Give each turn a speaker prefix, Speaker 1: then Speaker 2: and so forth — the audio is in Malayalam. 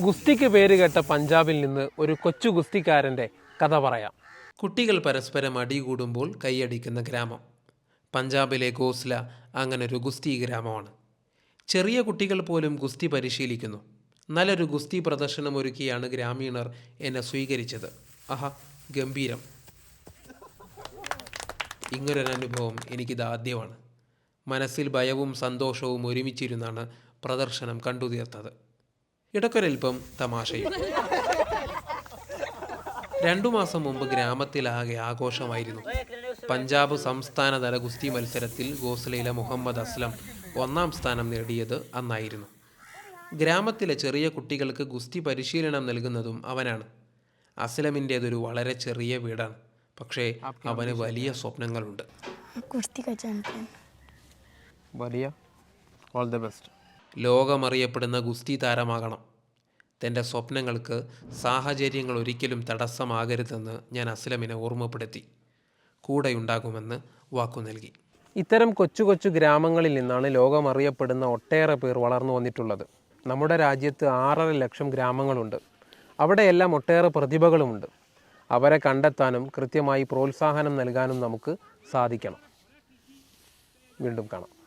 Speaker 1: ഗുസ്തിക്ക് പേര് കേട്ട പഞ്ചാബിൽ നിന്ന് ഒരു കൊച്ചു ഗുസ്തിക്കാരന്റെ കഥ പറയാം.
Speaker 2: കുട്ടികൾ പരസ്പരം അടികൂടുമ്പോൾ കൈയടിക്കുന്ന ഗ്രാമം. പഞ്ചാബിലെ ഗോസ്ല അങ്ങനെ ഒരു ഗുസ്തി ഗ്രാമമാണ്. ചെറിയ കുട്ടികൾ പോലും ഗുസ്തി പരിശീലിക്കുന്നു. നല്ലൊരു ഗുസ്തി പ്രദർശനം ഒരുക്കിയാണ് ഗ്രാമീണർ എന്നെ സ്വീകരിച്ചത്. ആഹാ ഗംഭീരം. ഇങ്ങനൊരനുഭവം എനിക്കിത് ആദ്യമാണ്. മനസ്സിൽ ഭയവും സന്തോഷവും ഒരുമിച്ചിരുന്നാണ് പ്രദർശനം കണ്ടുതീർത്തത്. ഇടക്കൊരൽപ്പം തമാശയും. രണ്ടു മാസം മുമ്പ് ഗ്രാമത്തിലാകെ ആഘോഷമായിരുന്നു. പഞ്ചാബ് സംസ്ഥാനതല ഗുസ്തി മത്സരത്തിൽ ഗോസ്ലയിലെ മുഹമ്മദ് അസ്ലം ഒന്നാം സ്ഥാനം നേടിയത് അന്നായിരുന്നു. ഗ്രാമത്തിലെ ചെറിയ കുട്ടികൾക്ക് ഗുസ്തി പരിശീലനം നൽകുന്നതും അവനാണ്. അസ്ലമിന്റേതൊരു വളരെ ചെറിയ വീടാണ്. പക്ഷേ അവന് വലിയ സ്വപ്നങ്ങളുണ്ട്.
Speaker 3: ഗുസ്തി
Speaker 1: വലിയ? ഓൾ ദ ബെസ്റ്റ്
Speaker 2: ലോകമറിയപ്പെടുന്ന ഗുസ്തി താരമാകണം. തന്റെ സ്വപ്നങ്ങൾക്ക് സാഹചര്യങ്ങൾ ഒരിക്കലും തടസ്സമാകരുതെന്ന് ഞാൻ അസ്ലമിനെ ഓർമ്മപ്പെടുത്തി. കൂടെയുണ്ടാകുമെന്ന് വാക്കു നൽകി.
Speaker 1: ഇത്തരം കൊച്ചു കൊച്ചു ഗ്രാമങ്ങളിൽ നിന്നാണ് ലോകമറിയപ്പെടുന്ന ഒട്ടേറെ പേർ വളർന്നു വന്നിട്ടുള്ളത്. നമ്മുടെ രാജ്യത്ത് ആറര ലക്ഷം ഗ്രാമങ്ങളുണ്ട്. അവിടെയെല്ലാം ഒട്ടേറെ പ്രതിഭകളുമുണ്ട്. അവരെ കണ്ടെത്താനും കൃത്യമായി പ്രോത്സാഹനം നൽകാനും നമുക്ക് സാധിക്കണം. വീണ്ടും കാണാം.